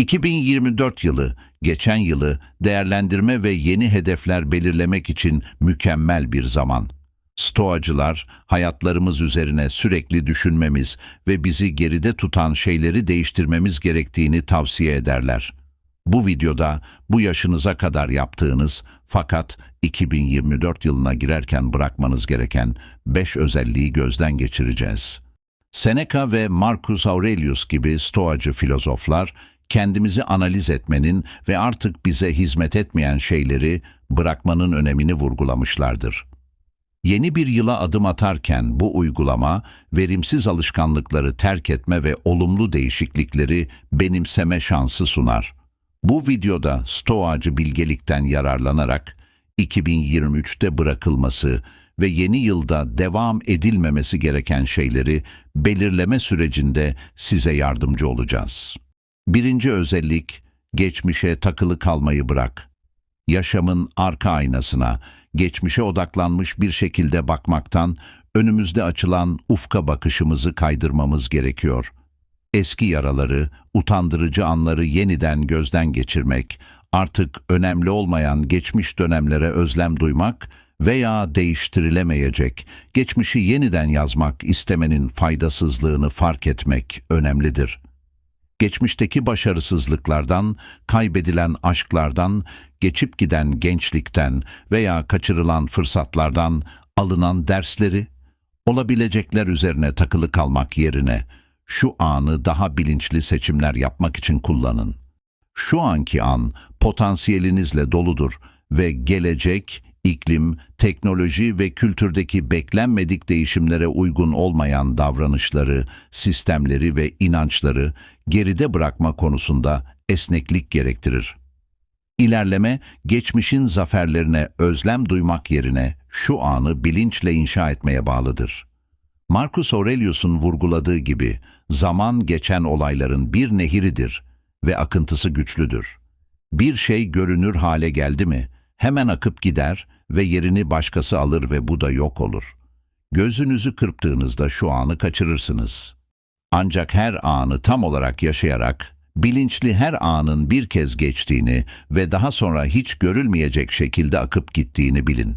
2024 yılı, geçen yılı değerlendirme ve yeni hedefler belirlemek için mükemmel bir zaman. Stoacılar, hayatlarımız üzerine sürekli düşünmemiz ve bizi geride tutan şeyleri değiştirmemiz gerektiğini tavsiye ederler. Bu videoda bu yaşınıza kadar yaptığınız fakat 2024 yılına girerken bırakmanız gereken 5 özelliği gözden geçireceğiz. Seneca ve Marcus Aurelius gibi stoacı filozoflar kendimizi analiz etmenin ve artık bize hizmet etmeyen şeyleri bırakmanın önemini vurgulamışlardır. Yeni bir yıla adım atarken bu uygulama verimsiz alışkanlıkları terk etme ve olumlu değişiklikleri benimseme şansı sunar. Bu videoda Stoacı bilgelikten yararlanarak 2023'te bırakılması ve yeni yılda devam edilmemesi gereken şeyleri belirleme sürecinde size yardımcı olacağız. Birinci özellik, geçmişe takılı kalmayı bırak. Yaşamın arka aynasına, geçmişe odaklanmış bir şekilde bakmaktan, önümüzde açılan ufka bakışımızı kaydırmamız gerekiyor. Eski yaraları, utandırıcı anları yeniden gözden geçirmek, artık önemli olmayan geçmiş dönemlere özlem duymak veya değiştirilemeyecek, geçmişi yeniden yazmak istemenin faydasızlığını fark etmek önemlidir. Geçmişteki başarısızlıklardan, kaybedilen aşklardan, geçip giden gençlikten veya kaçırılan fırsatlardan alınan dersleri, olabilecekler üzerine takılı kalmak yerine şu anı daha bilinçli seçimler yapmak için kullanın. Şu anki an potansiyelinizle doludur ve gelecek, iklim, teknoloji ve kültürdeki beklenmedik değişimlere uygun olmayan davranışları, sistemleri ve inançları geride bırakma konusunda esneklik gerektirir. İlerleme, geçmişin zaferlerine özlem duymak yerine şu anı bilinçle inşa etmeye bağlıdır. Marcus Aurelius'un vurguladığı gibi zaman geçen olayların bir nehiridir ve akıntısı güçlüdür. Bir şey görünür hale geldi mi hemen akıp gider ve yerini başkası alır ve bu da yok olur. Gözünüzü kırptığınızda şu anı kaçırırsınız. Ancak her anı tam olarak yaşayarak, bilinçli her anın bir kez geçtiğini ve daha sonra hiç görülmeyecek şekilde akıp gittiğini bilin.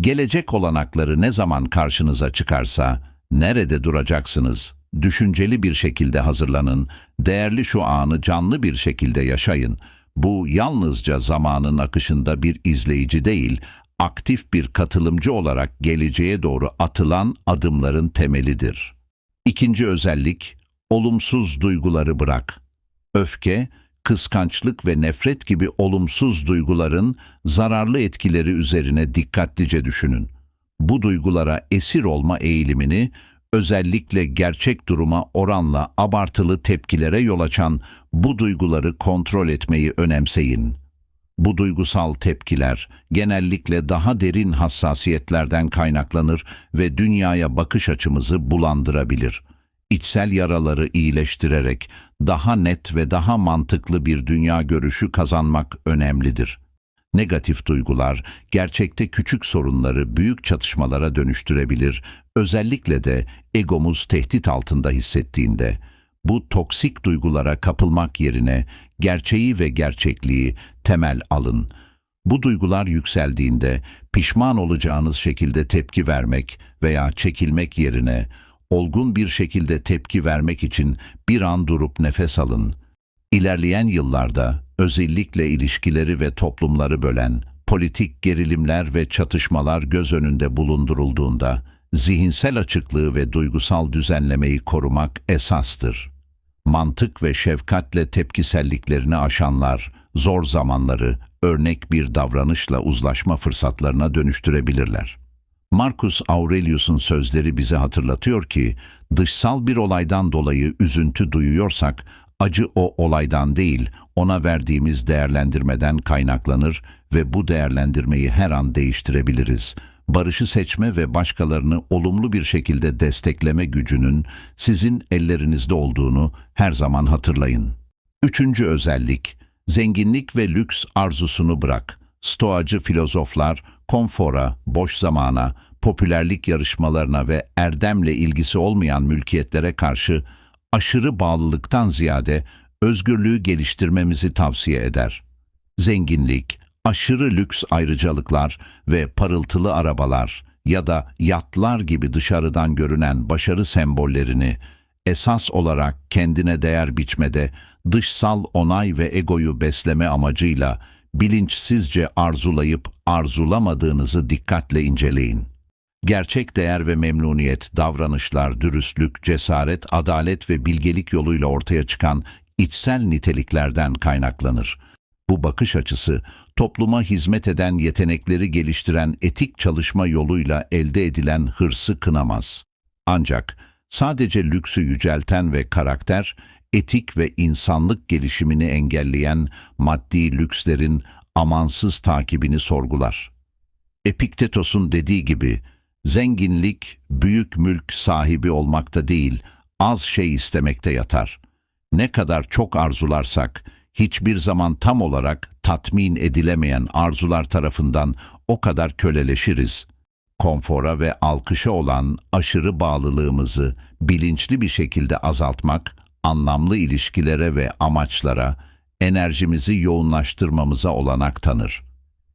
Gelecek olanakları ne zaman karşınıza çıkarsa, nerede duracaksınız? Düşünceli bir şekilde hazırlanın, değerli şu anı canlı bir şekilde yaşayın. Bu yalnızca zamanın akışında bir izleyici değil, aktif bir katılımcı olarak geleceğe doğru atılan adımların temelidir. İkinci özellik, olumsuz duyguları bırak. Öfke, kıskançlık ve nefret gibi olumsuz duyguların zararlı etkileri üzerine dikkatlice düşünün. Bu duygulara esir olma eğilimini özellikle gerçek duruma oranla abartılı tepkilere yol açan bu duyguları kontrol etmeyi önemseyin. Bu duygusal tepkiler genellikle daha derin hassasiyetlerden kaynaklanır ve dünyaya bakış açımızı bulandırabilir. İçsel yaraları iyileştirerek daha net ve daha mantıklı bir dünya görüşü kazanmak önemlidir. Negatif duygular gerçekte küçük sorunları büyük çatışmalara dönüştürebilir, özellikle de egomuz tehdit altında hissettiğinde. Bu toksik duygulara kapılmak yerine gerçeği ve gerçekliği temel alın. Bu duygular yükseldiğinde pişman olacağınız şekilde tepki vermek veya çekilmek yerine olgun bir şekilde tepki vermek için bir an durup nefes alın. İlerleyen yıllarda özellikle ilişkileri ve toplumları bölen politik gerilimler ve çatışmalar göz önünde bulundurulduğunda zihinsel açıklığı ve duygusal düzenlemeyi korumak esastır. Mantık ve şefkatle tepkiselliklerini aşanlar, zor zamanları örnek bir davranışla uzlaşma fırsatlarına dönüştürebilirler. Marcus Aurelius'un sözleri bize hatırlatıyor ki, dışsal bir olaydan dolayı üzüntü duyuyorsak, acı o olaydan değil, ona verdiğimiz değerlendirmeden kaynaklanır ve bu değerlendirmeyi her an değiştirebiliriz. Barışı seçme ve başkalarını olumlu bir şekilde destekleme gücünün sizin ellerinizde olduğunu her zaman hatırlayın. Üçüncü özellik, zenginlik ve lüks arzusunu bırak. Stoacı filozoflar, konfora, boş zamana, popülerlik yarışmalarına ve erdemle ilgisi olmayan mülkiyetlere karşı aşırı bağlılıktan ziyade özgürlüğü geliştirmemizi tavsiye eder. Zenginlik, aşırı lüks ayrıcalıklar ve parıltılı arabalar ya da yatlar gibi dışarıdan görünen başarı sembollerini esas olarak kendine değer biçmede dışsal onay ve egoyu besleme amacıyla bilinçsizce arzulayıp arzulamadığınızı dikkatle inceleyin. Gerçek değer ve memnuniyet, davranışlar, dürüstlük, cesaret, adalet ve bilgelik yoluyla ortaya çıkan içsel niteliklerden kaynaklanır. Bu bakış açısı, topluma hizmet eden yetenekleri geliştiren etik çalışma yoluyla elde edilen hırsı kınamaz. Ancak sadece lüksü yücelten ve karakter, etik ve insanlık gelişimini engelleyen maddi lükslerin amansız takibini sorgular. Epiktetos'un dediği gibi, zenginlik büyük mülk sahibi olmakta değil, az şey istemekte yatar. Ne kadar çok arzularsak, hiçbir zaman tam olarak tatmin edilemeyen arzular tarafından o kadar köleleşiriz. Konfora ve alkışa olan aşırı bağlılığımızı bilinçli bir şekilde azaltmak, anlamlı ilişkilere ve amaçlara, enerjimizi yoğunlaştırmamıza olanak tanır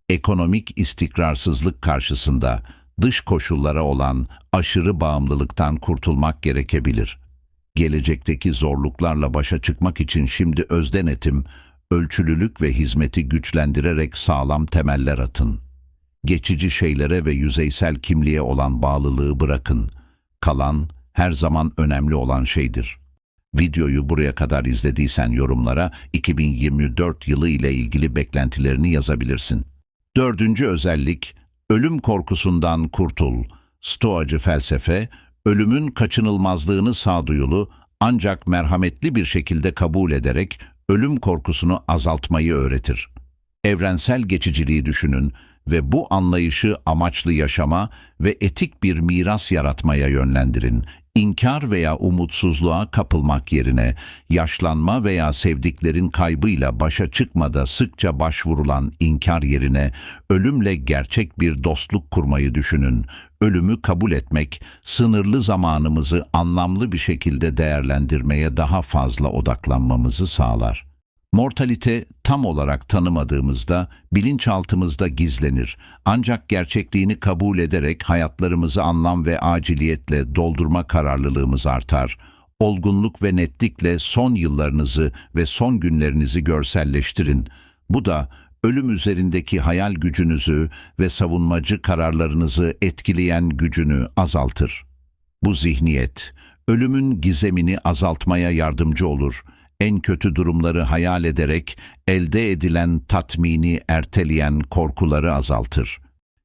ekonomik istikrarsızlık karşısında dış koşullara olan aşırı bağımlılıktan kurtulmak gerekebilir. Gelecekteki zorluklarla başa çıkmak için şimdi özden etim, ölçülülük ve hizmeti güçlendirerek sağlam temeller atın. Geçici şeylere ve yüzeysel kimliğe olan bağlılığı bırakın. Kalan her zaman önemli olan şeydir. Videoyu buraya kadar izlediysen yorumlara 2024 yılı ile ilgili beklentilerini yazabilirsin. Dördüncü özellik, ölüm korkusundan kurtul. Stoacı felsefe, ölümün kaçınılmazlığını sağduyulu ancak merhametli bir şekilde kabul ederek ölüm korkusunu azaltmayı öğretir. Evrensel geçiciliği düşünün ve bu anlayışı amaçlı yaşama ve etik bir miras yaratmaya yönlendirin. İnkar veya umutsuzluğa kapılmak yerine yaşlanma veya sevdiklerin kaybıyla başa çıkmada sıkça başvurulan inkar yerine ölümle gerçek bir dostluk kurmayı düşünün. Ölümü kabul etmek, sınırlı zamanımızı anlamlı bir şekilde değerlendirmeye daha fazla odaklanmamızı sağlar. Mortalite tam olarak tanımadığımızda bilinçaltımızda gizlenir. Ancak gerçekliğini kabul ederek hayatlarımızı anlam ve aciliyetle doldurma kararlılığımız artar. Olgunluk ve netlikle son yıllarınızı ve son günlerinizi görselleştirin. Bu da ölüm üzerindeki hayal gücünüzü ve savunmacı kararlarınızı etkileyen gücünü azaltır. Bu zihniyet, ölümün gizemini azaltmaya yardımcı olur.'' En kötü durumları hayal ederek elde edilen tatmini erteleyen korkuları azaltır.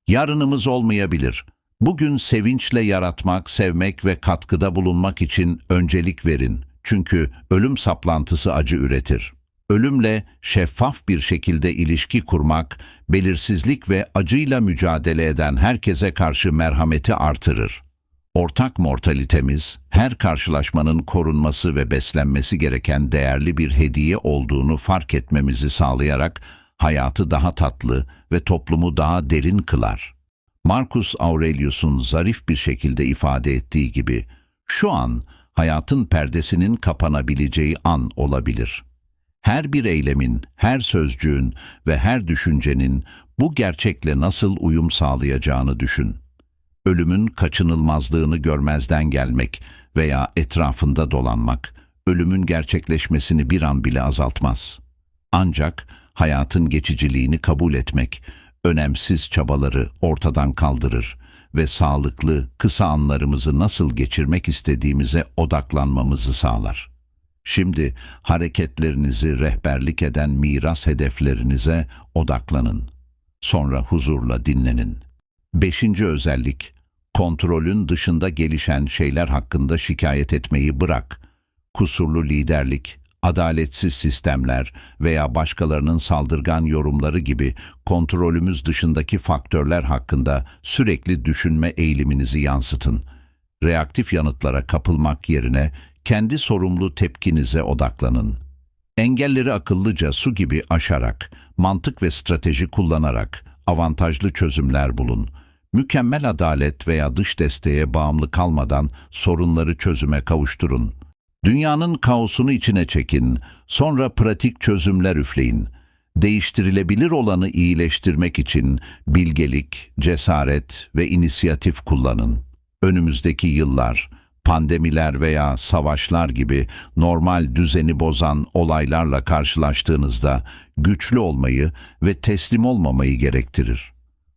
Yarınımız olmayabilir. Bugün sevinçle yaratmak, sevmek ve katkıda bulunmak için öncelik verin. Çünkü ölüm saplantısı acı üretir. Ölümle şeffaf bir şekilde ilişki kurmak, belirsizlik ve acıyla mücadele eden herkese karşı merhameti artırır. Ortak mortalitemiz, her karşılaşmanın korunması ve beslenmesi gereken değerli bir hediye olduğunu fark etmemizi sağlayarak hayatı daha tatlı ve toplumu daha derin kılar. Marcus Aurelius'un zarif bir şekilde ifade ettiği gibi, şu an hayatın perdesinin kapanabileceği an olabilir. Her bir eylemin, her sözcüğün ve her düşüncenin bu gerçekle nasıl uyum sağlayacağını düşün ölümün kaçınılmazlığını görmezden gelmek veya etrafında dolanmak, ölümün gerçekleşmesini bir an bile azaltmaz. Ancak hayatın geçiciliğini kabul etmek, önemsiz çabaları ortadan kaldırır ve sağlıklı, kısa anlarımızı nasıl geçirmek istediğimize odaklanmamızı sağlar. Şimdi hareketlerinizi rehberlik eden miras hedeflerinize odaklanın. Sonra huzurla dinlenin. Beşinci özellik, kontrolün dışında gelişen şeyler hakkında şikayet etmeyi bırak. Kusurlu liderlik, adaletsiz sistemler veya başkalarının saldırgan yorumları gibi kontrolümüz dışındaki faktörler hakkında sürekli düşünme eğiliminizi yansıtın. Reaktif yanıtlara kapılmak yerine kendi sorumlu tepkinize odaklanın. Engelleri akıllıca su gibi aşarak, mantık ve strateji kullanarak avantajlı çözümler bulun Mükemmel adalet veya dış desteğe bağımlı kalmadan sorunları çözüme kavuşturun. Dünyanın kaosunu içine çekin, sonra pratik çözümler üfleyin. Değiştirilebilir olanı iyileştirmek için bilgelik, cesaret ve inisiyatif kullanın. Önümüzdeki yıllar, pandemiler veya savaşlar gibi normal düzeni bozan olaylarla karşılaştığınızda güçlü olmayı ve teslim olmamayı gerektirir.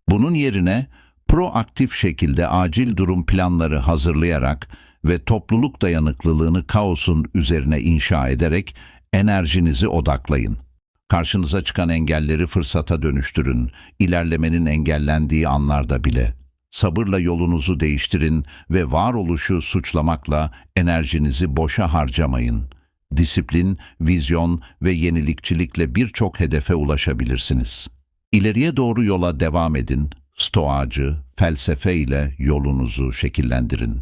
Bunun yerine proaktif şekilde acil durum planları hazırlayarak ve topluluk dayanıklılığını kaosun üzerine inşa ederek enerjinizi odaklayın. Karşınıza çıkan engelleri fırsata dönüştürün, ilerlemenin engellendiği anlarda bile. Sabırla yolunuzu değiştirin ve varoluşu suçlamakla enerjinizi boşa harcamayın. Disiplin, vizyon ve yenilikçilikle birçok hedefe ulaşabilirsiniz. İleriye doğru yola devam edin, stoacı, felsefe ile yolunuzu şekillendirin.